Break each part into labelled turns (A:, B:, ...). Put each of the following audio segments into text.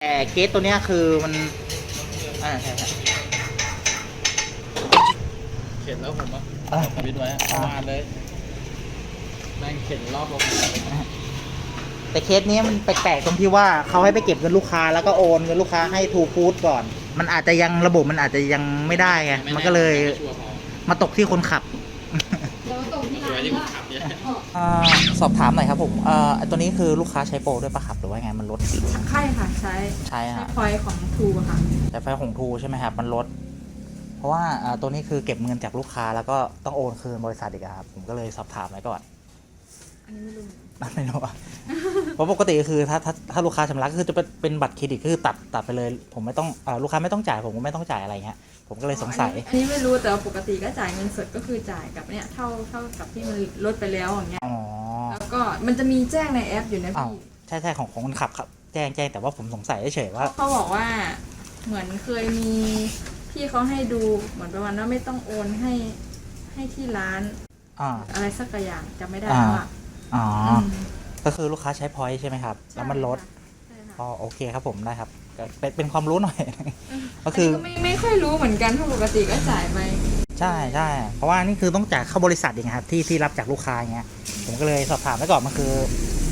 A: แต่เคสตัวเนี้ยคือมันอ่าใช่ใช่
B: เข็นแล้วผมอะ
A: อะ
B: สวิตช์ไว้อะ
A: อะ
B: มาเลยแม่งเข็นรอบโรงงานเลย
A: แต่เคสนี้มันแปลกๆตรงที่ว่าเขาให้ไปเก็บเงินลูกค้าแล้วก็โอนเงินลูกค้าให้ทูฟู้ดก่อน มันอาจจะยังระบบมันอาจจะยังไม่ได้ไง
B: ไแมั
A: นก็เลย
B: ไม่ชัวร์พอ
A: มาตกที่คนขับ
C: เดี๋ ยวตรงที่
B: ชัว
C: ร้า
B: ร์
C: น
B: ที่ผม
C: ว่า
B: ขับเนี่ย
A: อ่าสอบถามหน่อยครับผมอ่าไอ้ตัวนี้คือลูกค้าใช้โปรด้วยปะครับหรือว่าไงมันลด
C: ใช่ค่ะใช้
A: ใช่
C: ใช้
A: ฮะ
C: พอยต์ของทูค่ะ
A: แต่ไฟของทูใช่ไหมครับมันลด เพราะว่าอ่าตัวนี้คือเก็บเงินจากลูกค้าแล้วก็ต้องโอนคืนบริษัทอีกอะครับผมก็เลยสอบถามไว้ก่อน
C: อันนี้ไม่รู้
A: ไม่รู้อะ เพราะปกติก็คือถ้าถ้าถ้าลูกค้าชำระก็คือจะเป็นเป็นบัตรเครดิตก็คือตัดตัดไปเลย ผมไม่ต้องอ่าลูกค้าไม่ต้องจ่ายผมก็ไม่ต้องจ่ายอะไรเงี้ย ผมก็เลยสงสัย
C: อันนี้ไม่รู้แต่ว่าปกติก็จ่ายเงินสดก็คือจ่ายกับเนี่ยเท่าเท่ากับที่มันลดไปแล้วอย่างเงี้ย
A: อ๋อ
C: แล้วก็มันจะมีแจ้งในแอปอยู่นะ
A: อ้าว
C: พี่
A: ใช่ใช่ของของคนขับครับ แจ้งแจ้งแต่ว่าผมสงสัยเฉยๆว่า
C: เขาบอกว่าเหมือนเคยมีพี่เขาให้ดูเหมือนประมาณว่าไม่ต้องโอนให้ให้ที่ร้าน
A: อ่า
C: อะไรสักอย่างจำไม่ได้
A: อ่า
C: แล้วอะ
A: อ๋ออ
C: ม
A: ก็คือลูกค้าใช้พอยต์ใช่ไหมครับ แล้วมันลด
C: ใช่ค่ะ
A: อ๋อ โอเคครับผมได้ครับ ก็เป็นเป็นความรู้หน่อย ก็
C: น
A: คือ
C: นี้ไม่ไม่ค่อยรู้เหมือนกันเพราะปกติก็จ่ายไป
A: ใช่ใช่เพราะว่านี่คือต้องจ่ายเข้าบริษัทเองครับที่ที่รับจากลูกค้าอย่างเงี้ยผมก็เลยสอบถามไว้ก่อนมันคือ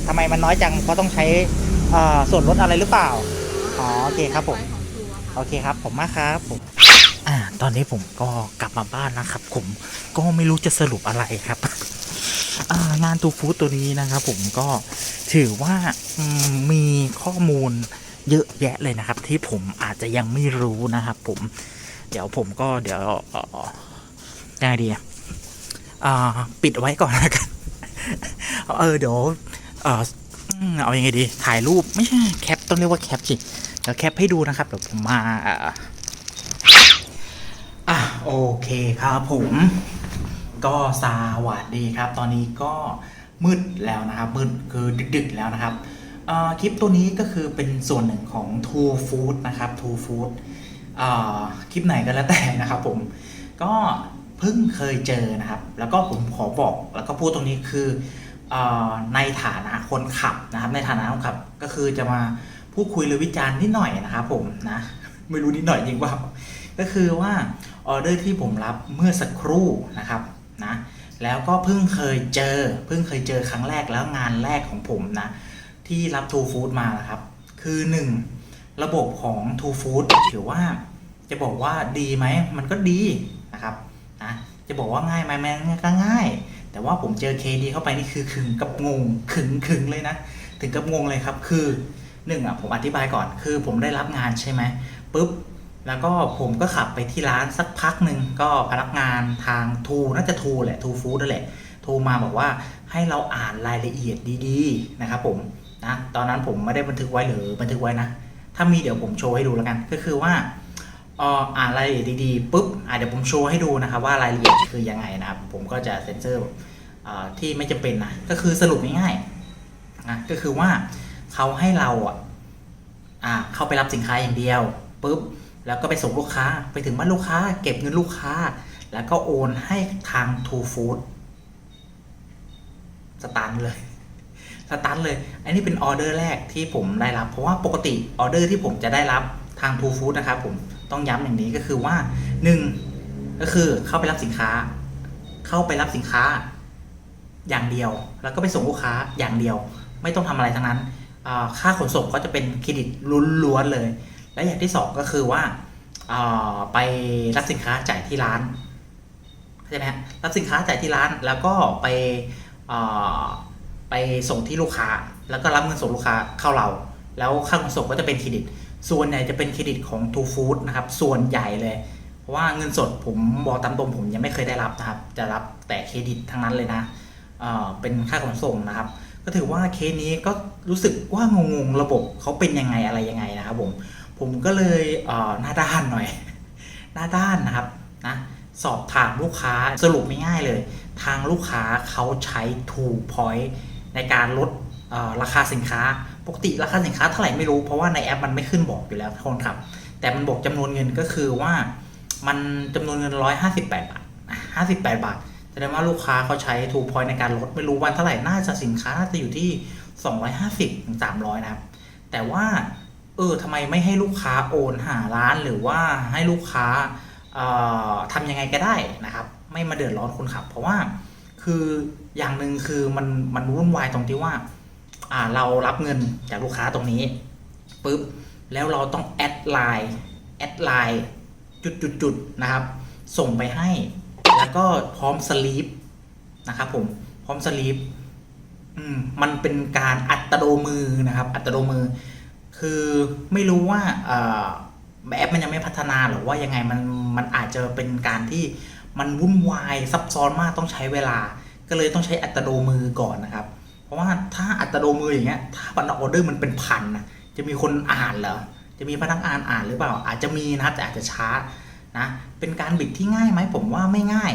A: ทำไมมันน้อยจังเพราะต้องใช้เอ่อส่วนลดอะไรหรือเปล่า อ๋อโอเคครับผม
C: ของทูอะค่ะ
A: โอเคครับ ผมมากครับผมอ่า ตอนนี้ผมก็กลับมาบ้านนะครับ ผมก็ไม่รู้จะสรุปอะไรครับ อ่างานตูฟู้ดตัวนี้นะครับ ผมก็ถือว่าอืมมีข้อมูล เยอะแยะเลยนะครับ ที่ผมอาจจะยังไม่รู้นะครับผม เดี๋ยวผมก็เดี๋ยวยังไงดีอ่าปิดไว้ก่อนแล้วกัน เออเดี๋ยวเออเอาอยัางไงดี ถ่ายรูปไม่ใช่แคปต้องเรียกว่าแคปสิเดี๋ยวแคปให้ดูนะครับเดี๋ยวผมมาอะโอเคครับผมก็สวัสดีครับ ตอนนี้ก็มืดแล้วนะครับมืดคือดึกๆแล้วนะครับ อ่อคลิปตัวนี้ก็คือเป็นส่วนหนึ่งของ Two Food นะครับ Two Food อ่อคลิปไหนก็แล้วแต่นะครับผมก็เพิ่งเคยเจอนะครับ แล้วก็ผมขอบอกแล้วก็พูดตรงนี้คืออในฐานะคนขับนะครับ ในฐานะคนขับก็คือจะมาพูดคุยหรือวิจารณ์นิดหน่อยนะครับผมนะไม่รู้นิดหน่อยจริงเปล่าก็คือว่าออเดอร์ที่ผมรับเมื่อสักครู่นะครับนะแล้วก็เพิ่งเคยเจอ เพิ่งเคยเจอครั้งแรกแล้วงานแรกของผมนะ ที่รับ True Food มานะครับ คือ 1 ระบบของ True Food ถือว่าจะบอกว่าดีไหมมันก็ดีนะครับนะจะบอกว่าง่ายไหมมันก็ง่าย แต่ว่าผมเจอเคดีเข้าไปนี่คือขึงกับงงขึงขึงเลยนะ ถึงกับงงเลยครับคือหนึ่งอะผมอธิบายก่อนคือผมได้รับงานใช่ไหมปุ๊บแล้วก็ผมก็ขับไปที่ร้านสักพักหนึ่งก็พนักงานทางทูน่าจะทูแหละทูฟู้ดนั่นแหละโทรมาบอกว่าให้เราอ่านรายละเอียดดีๆนะครับผม นะตอนนั้นผมไม่ได้บันทึกไว้หรือบันทึกไว้นะ ถ้ามีเดี๋ยวผมโชว์ให้ดูแล้วกัน ก็คือว่าอ่ออ่านรายละเอียดดีๆปุ๊บอะเดี๋ยวผมโชว์ให้ดูนะครับว่ารายละเอียดคือยังไงนะครับ ผมก็จะเซ็นเซอร์ที่ไม่จำเป็นนะก็คือสรุปง่ายๆนะก็คือว่าเขาให้เราอะอ่าเข้าไปรับสินค้าอย่างเดียวปุ๊บแล้วก็ไปส่งลูกค้าไปถึงบ้านลูกค้า เก็บเงินลูกค้า แล้วก็โอนให้ทาง True Food สตันเลย สตันเลย อันนี้เป็นออเดอร์แรกที่ผมได้รับ เพราะว่าปกติออเดอร์ที่ผมจะได้รับทาง True Food นะครับผมต้องย้ำอย่างนี้ก็คือว่า 1 ก็คือเข้าไปรับสินค้า เข้าไปรับสินค้าอย่างเดียว แล้วก็ไปส่งลูกค้าอย่างเดียว ไม่ต้องทำอะไรทั้งนั้น ค่าขนส่งก็จะเป็นเครดิตล้วนๆเลย และอย่างที่สองก็คือว่าไปรับสินค้าจ่ายที่ร้านเข้าใจไหมรับสินค้าจ่ายที่ร้านแล้วก็ไป ไปส่งที่ลูกค้า แล้วก็รับเงินส่งลูกค้าเข้าเรา แล้วค่าขนส่งก็จะเป็นเครดิต ส่วนใหญ่จะเป็นเครดิตของ True Food นะครับ ส่วนใหญ่เลย เพราะว่าเงินสดผมบอกตามตรงผมยังไม่เคยได้รับนะครับ จะรับแต่เครดิตทั้งนั้นเลยนะเเป็นค่าขนส่งนะครับ ก็ถือว่าเคสนี้ก็รู้สึกว่างงๆระบบเขาเป็นยังไงอะไรยังไงนะครับผมผมก็เลยเหน้าด้านหน่อย หน้าด้านนะครับนะสอบถามลูกค้าสรุปไม่ง่ายเลย ทางลูกค้าเขาใช้ True Point ในการลดราคาสินค้าปกติราคาสินค้าเท่าไหร่ไม่รู้เพราะว่าในแอปมันไม่ขึ้นบอกอยู่แล้วทุกคนครับ แต่มันบอกจำนวนเงินก็คือว่ามันจำนวนเงิน 158 บาท 58 บาทแสดงว่าลูกค้าเขาใช้ True Point ในการลดไม่รู้วันเท่าไหร่น่าจะสินค้าน่าจะอยู่ที่ 250ถึง300 นะครับ แต่ว่าเออทำไมไม่ให้ลูกค้าโอนหาร้านหรือว่าให้ลูกค้าออทำยังไงก็ได้นะครับ ไม่มาเดือดร้อนคนขับ เพราะว่า คืออย่างหนึ่งคือมันมันวุ่นวายตรงที่ว่า อ่าเรารับเงินจากลูกค้าตรงนี้ปุ๊บแล้วเราต้องแอดไลน์แอดไลน์จุดจุดจุดนะครับ ส่งไปให้ แล้วก็พร้อมสลีปนะครับผมพร้อมสลีปมมันเป็นการอัตโนมือนะครับ อัตโนมือ คือไม่รู้ว่าแอปมันยังไม่พัฒนาหรือว่ายังไงมันมันอาจจะเป็นการที่ มันวุ่นวายซับซ้อนมากต้องใช้เวลา ก็เลยต้องใช้อัตโนมือก่อนนะครับ เพราะว่าถ้าอัตโนมืออย่างเงี้ยถ้าบัตรออเดอร์มันเป็นพันนะจะมีคนอ่านเหรอจะมีพนักงานอ่านหรือเปล่า อาจจะมีนะครับแต่อาจจะช้านะเป็นการบิดที่ง่ายไหมผมว่าไม่ง่าย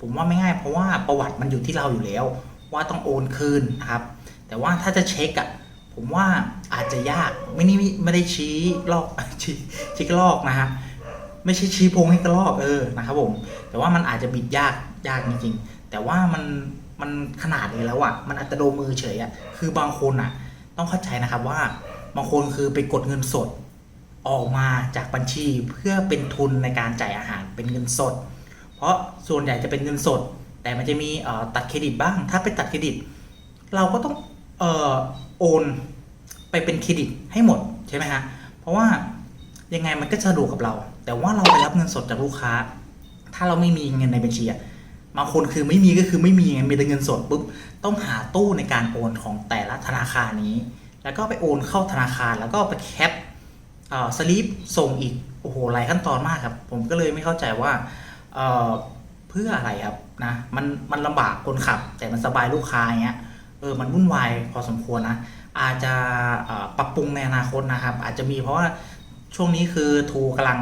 A: ผมว่าไม่ง่าย เพราะว่าประวัติมันอยู่ที่เราอยู่แล้ว ว่าต้องโอนคืนนะครับ แต่ว่าถ้าจะเช็คอะผมว่าอาจจะยากไม่นี่ไม่ได้ชี้ลอกชี้ชี้ลอกนะฮะ ไม่ใช่ชี้โพงให้กระลอกเออนะครับผมแต่ว่ามันอาจจะบิดยากยากจริงๆ แต่ว่ามันมันขนาดนี้แล้วอะมันอัตโนมือเฉยอะคือบางคนอะต้องเข้าใจนะครับว่าบางคนคือไปกดเงินสด ออกมาจากบัญชีเพื่อเป็นทุนในการจ่ายอาหารเป็นเงินสด เพราะส่วนใหญ่จะเป็นเงินสด แต่มันจะมีเอ่อตัดเครดิตบ้าง ถ้าไปตัดเครดิต เราก็ต้องเอ่อโอนไปเป็นเครดิตให้หมดใช่ไหมฮะเพราะว่ายังไงมันก็สะดวกกับเรา แต่ว่าเราไปรับเงินสดจากลูกค้า ถ้าเราไม่มีเงินในบัญชีอะบางคนคือไม่มีก็คือไม่มีไงมีแต่เงินสดปุ๊บต้องหาตู้ในการโอนของแต่ละธนาคารนี้ แล้วก็ไปโอนเข้าธนาคารแล้วก็ไปแคปเอ่อสลิปส่งอีกโอ้โหหลายขั้นตอนมากครับ ผมก็เลยไม่เข้าใจว่าเอ่อเพื่ออะไรครับนะมันมันลำบากคนขับ แต่มันสบายลูกค้าอย่างเงี้ยเออมันวุ่นวายพอสมควรนะอาจจะปรับปรุงในอนาคตนะครับ อาจจะมีเพราะว่า ช่วงนี้คือทูกำลัง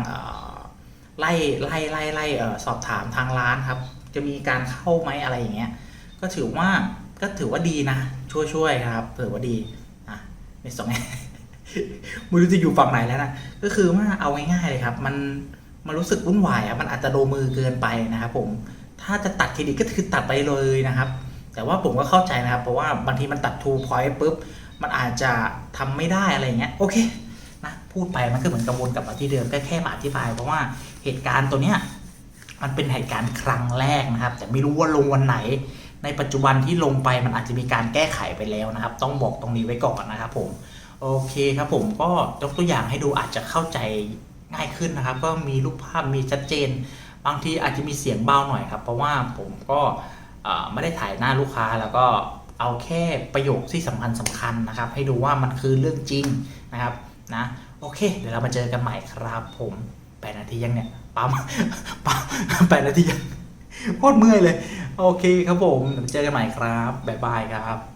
A: ไล่ไล่ไล่ไล่สอบถามทางร้านครับ จะมีการเข้าไหมอะไรอย่างเงี้ยก็ถือว่าก็ถือว่าดีนะ ช่วยช่วยๆครับถือว่าดีอะไม่สองไม่รู้จะอยู่ฝั่งไหนแล้วนะก็คือว่าเอาง่ายๆเลยครับ มันมันรู้สึกวุ่นวายอะมันอาจจะโดนมือเกินไปนะครับผมถ้าจะตัดเครดิตก็คือตัดไปเลยนะครับ แต่ว่าผมก็เข้าใจนะครับ เพราะว่าบางทีมันตัด two point ปุ๊บมันอาจจะทำไม่ได้อะไรอย่างเงี้ยโอเค พูดไปมันก็เหมือนกังวลกลับมาที่เดิมก็แค่มาอธิบาย เพราะว่าเหตุการณ์ตัวเนี้ยมันเป็นเหตุการณ์ครั้งแรกนะครับ แต่ไม่รู้ว่าลงวันไหน ในปัจจุบันที่ลงไปมันอาจจะมีการแก้ไขไปแล้วนะครับ ต้องบอกตรงนี้ไว้ก่อนนะครับผมโอเคครับผมก็ยกตัวอย่างให้ดูอาจจะเข้าใจง่ายขึ้นนะครับ ก็มีรูปภาพมีชัดเจน บางทีอาจจะมีเสียงเบาหน่อยครับ เพราะว่าผมก็ไม่ได้ถ่ายหน้าลูกค้าแล้วก็เอาแค่ประโยคที่สำคัญสำคัญนะครับ ให้ดูว่ามันคือเรื่องจริงนะครับ นะ โอเค เดี๋ยวเรามาเจอกันใหม่ครับผมแปดนาทียังเนี่ยปั๊มปั๊มแปดนาทียังโคตรเมื่อยเลย โอเคครับผมเดี๋ยวเจอกันใหม่ครับบ๊ายบายครับ